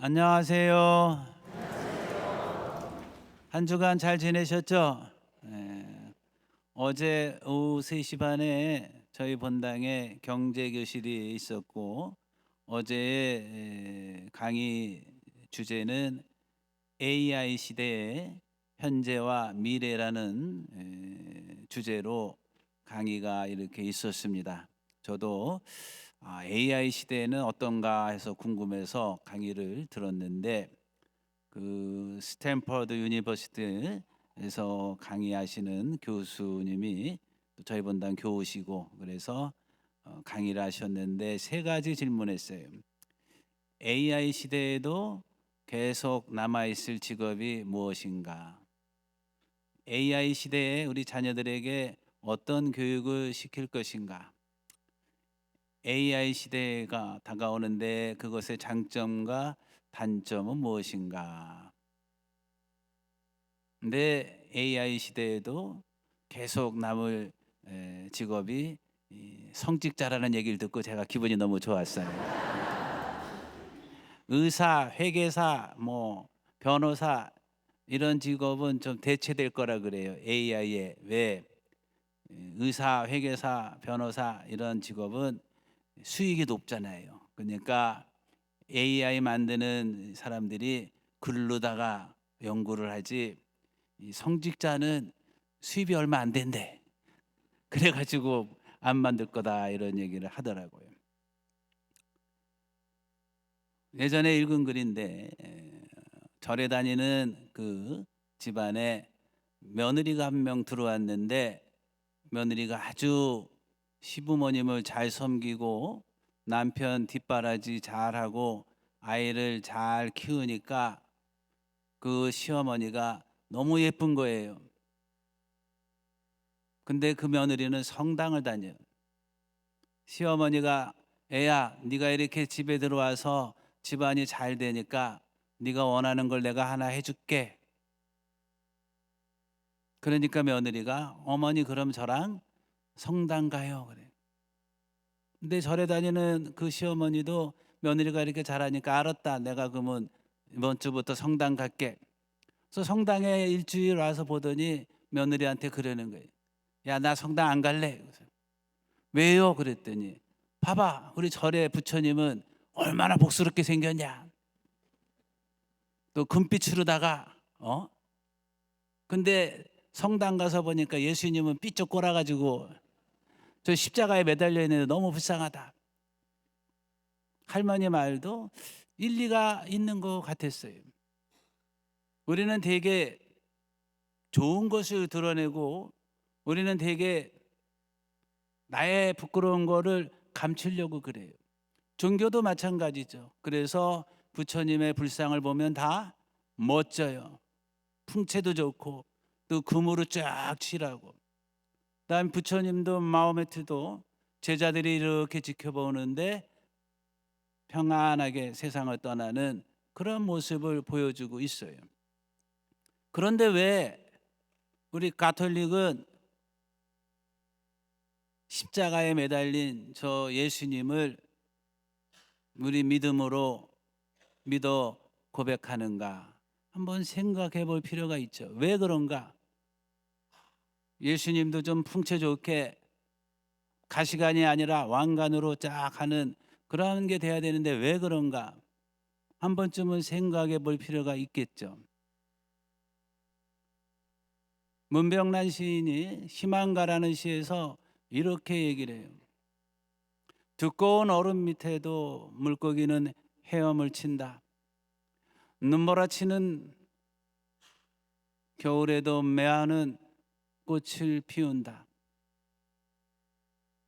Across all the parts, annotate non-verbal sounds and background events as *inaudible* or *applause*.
안녕하세요. 한 주간 잘 지내셨죠? 네. 어제 오후 3시 반에 저희 본당에 경제 교실이 있었고 어제의 강의 주제는 AI 시대의 현재와 미래라는 에, 주제로 강의가 이렇게 있었습니다. 저도 아, AI 시대에는 어떤가 해서 궁금해서 강의를 들었는데 그 스탠퍼드 유니버시티에서 강의하시는 교수님이 또 저희 본당 교우시고 그래서 어, 강의를 하셨는데 세 가지 질문했어요. AI 시대에도 계속 남아 있을 직업이 무엇인가? AI 시대에 우리 자녀들에게 어떤 교육을 시킬 것인가? AI 시대가 다가오는데 그것의 장점과 단점은 무엇인가? 근데 AI 시대에도 계속 남을 에, 직업이 이 성직자라는 얘기를 듣고 제가 기분이 너무 좋았어요. 의사, 회계사, 뭐 변호사 이런 직업은 좀 대체될 거라 그래요. AI에 왜 의사, 회계사, 변호사 이런 직업은 수익이 높잖아요. 그러니까 AI 만드는 사람들이 글로다가 연구를 하지 이 성직자는 수입이 얼마 안 된대. *laughs* 그래가지고 안 만들 거다 이런 얘기를 하더라고요. 예전에 읽은 글인데 에, 절에 다니는 그 집안에 며느리가 한 명 들어왔는데 며느리가 아주 시부모님을 잘 섬기고 남편 뒷바라지 잘하고 아이를 잘 키우니까 그 시어머니가 너무 예쁜 거예요. 근데 그 며느리는 성당을 다녀요. 시어머니가 애야, 네가 이렇게 집에 들어와서 집안이 잘 되니까 네가 원하는 걸 내가 하나 해줄게. 그러니까 며느리가 어머니 그럼 저랑 성당 가요 그래. 근데 절에 다니는 그 시어머니도 며느리가 이렇게 잘하니까 알았다. 내가 그러면 이번 주부터 성당 갈게. 그래서 성당에 일주일 와서 보더니 며느리한테 그러는 거예요. 야, 나 성당 안 갈래. 그래서 왜요? 그랬더니 봐봐. 우리 절의 부처님은 얼마나 복스럽게 생겼냐. 또 금빛으로다가 어? 근데 성당 가서 보니까 예수님은 삐쩍 꼬라 가지고 저 십자가에 매달려 있는데 너무 불쌍하다. 할머니 말도 일리가 있는 것 같았어요. 우리는 되게 좋은 것을 드러내고 우리는 되게 나의 부끄러운 거를 감추려고 그래요. 종교도 마찬가지죠. 그래서 부처님의 불상을 보면 다 멋져요. 풍채도 좋고 또 금으로 쫙 칠하고 다음 부처님도 마호메트도 제자들이 이렇게 지켜보는데 평안하게 세상을 떠나는 그런 모습을 보여주고 있어요. 그런데 왜 우리 가톨릭은 십자가에 매달린 저 예수님을 우리 믿음으로 믿어 고백하는가 한번 생각해 볼 필요가 있죠. 왜 그런가? 예수님도 좀 풍채 좋게 가시관이 아니라 왕관으로 쫙 하는 그런 게 돼야 되는데 왜 그런가? 한 번쯤은 생각해 볼 필요가 있겠죠. 문병란 시인이 희망가라는 시에서 이렇게 얘기를 해요. 두꺼운 얼음 밑에도 물고기는 헤엄을 친다. 눈몰아치는 겨울에도 매화는 꽃을 피운다.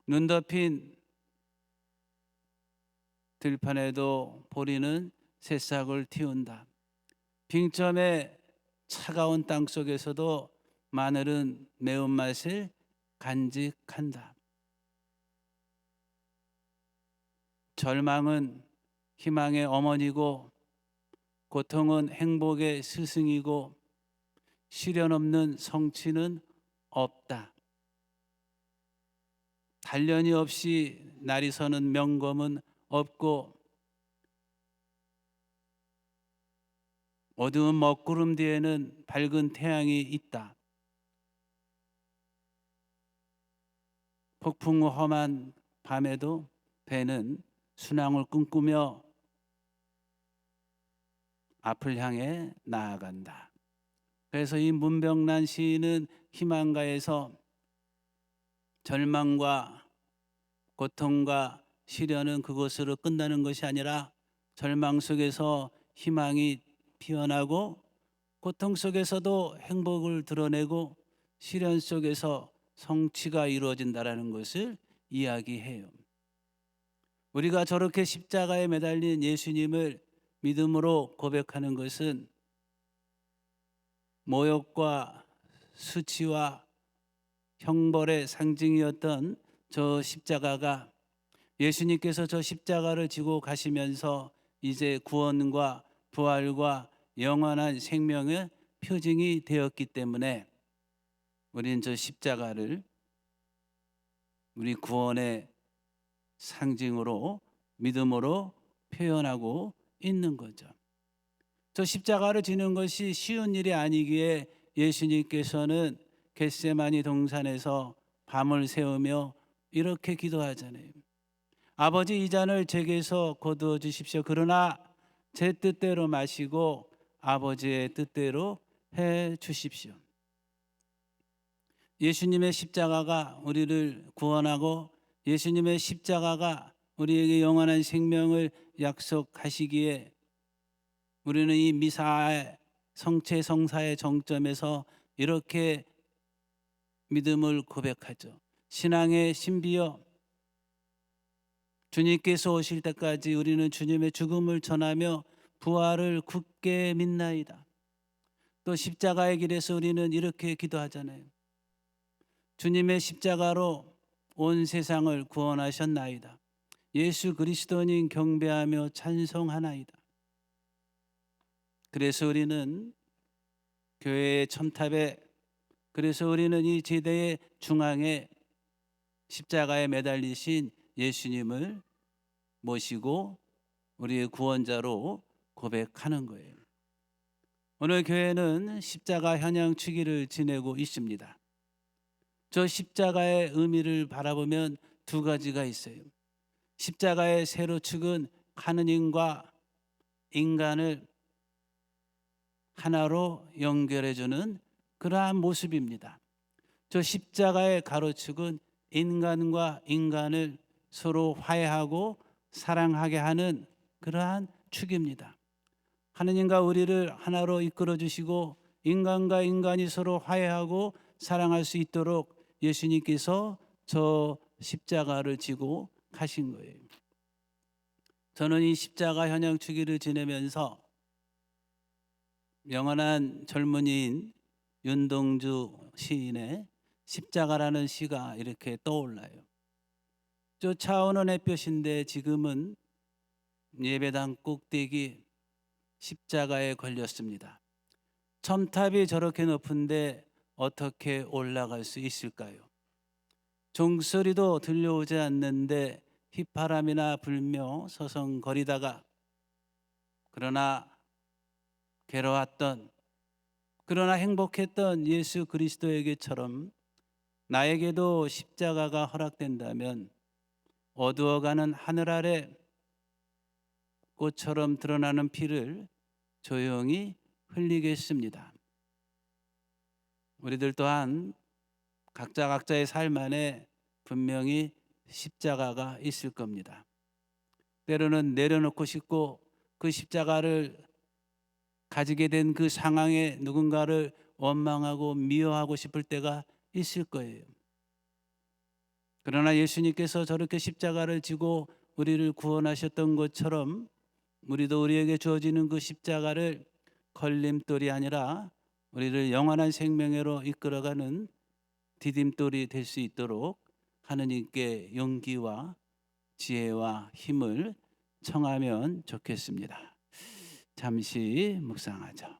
눈 덮인 들판에도 보리는 새싹을 틔운다. 빙점의 차가운 땅 속에서도 마늘은 매운맛을 간직한다. 절망은 희망의 어머니고 고통은 행복의 스승이고 시련 없는 성취는 없다. 단련이 없이 날이 서는 명검은 없고 어두운 먹구름 뒤에는 밝은 태양이 있다. 폭풍 험한 밤에도 배는 순항을 꿈꾸며 앞을 향해 나아간다. 그래서 이 문병란 시인은 희망가에서 절망과 고통과 시련은 그것으로 끝나는 것이 아니라 절망 속에서 희망이 피어나고 고통 속에서도 행복을 드러내고 시련 속에서 성취가 이루어진다라는 것을 이야기해요. 우리가 저렇게 십자가에 매달린 예수님을 믿음으로 고백하는 것은 모욕과 수치와 형벌의 상징이었던 저 십자가가 예수님께서 저 십자가를 지고 가시면서 이제 구원과 부활과 영원한 생명의 표징이 되었기 때문에 우리는 저 십자가를 우리 구원의 상징으로 믿음으로 표현하고 있는 거죠. 저 십자가를 지는 것이 쉬운 일이 아니기에 예수님께서는 겟세마니 동산에서 밤을 새우며 이렇게 기도하잖아요. 아버지 이 잔을 제게서 거두어 주십시오. 그러나 제 뜻대로 마시고 아버지의 뜻대로 해 주십시오. 예수님의 십자가가 우리를 구원하고 예수님의 십자가가 우리에게 영원한 생명을 약속하시기에 우리는 이 미사의 성체 성사의 정점에서 이렇게 믿음을 고백하죠. 신앙의 신비여 주님께서 오실 때까지 우리는 주님의 죽음을 전하며 부활을 굳게 믿나이다. 또 십자가의 길에서 우리는 이렇게 기도하잖아요. 주님의 십자가로 온 세상을 구원하셨나이다. 예수 그리스도님 경배하며 찬송하나이다. 그래서 우리는 교회의 첨탑에 그래서 우리는 이 제대의 중앙에 십자가에 매달리신 예수님을 모시고 우리의 구원자로 고백하는 거예요. 오늘 교회는 십자가 현양 축일을 지내고 있습니다. 저 십자가의 의미를 바라보면 두 가지가 있어요. 십자가의 세로 축은 하느님과 인간을 하나로 연결해 주는 그러한 모습입니다. 저 십자가의 가로축은 인간과 인간을 서로 화해하고 사랑하게 하는 그러한 축입니다. 하느님과 우리를 하나로 이끌어 주시고 인간과 인간이 서로 화해하고 사랑할 수 있도록 예수님께서 저 십자가를 지고 가신 거예요. 저는 이 십자가 현양 주기를 지내면서 영원한 젊은이인 윤동주 시인의 십자가라는 시가 이렇게 떠올라요. 쫓아오는 햇볕인데 지금은 예배당 꼭대기 십자가에 걸렸습니다. 첨탑이 저렇게 높은데 어떻게 올라갈 수 있을까요? 종소리도 들려오지 않는데 휘파람이나 불며 서성거리다가 그러나 괴로웠던 그러나 행복했던 예수 그리스도에게처럼 나에게도 십자가가 허락된다면 어두워가는 하늘 아래 꽃처럼 드러나는 피를 조용히 흘리겠습니다. 우리들 또한 각자 각자의 삶 안에 분명히 십자가가 있을 겁니다. 때로는 내려놓고 싶고 그 십자가를 가지게 된 그 상황에 누군가를 원망하고 미워하고 싶을 때가 있을 거예요. 그러나 예수님께서 저렇게 십자가를 지고 우리를 구원하셨던 것처럼 우리도 우리에게 주어지는 그 십자가를 걸림돌이 아니라 우리를 영원한 생명으로 이끌어가는 디딤돌이 될 수 있도록 하느님께 용기와 지혜와 힘을 청하면 좋겠습니다. 잠시 묵상하죠.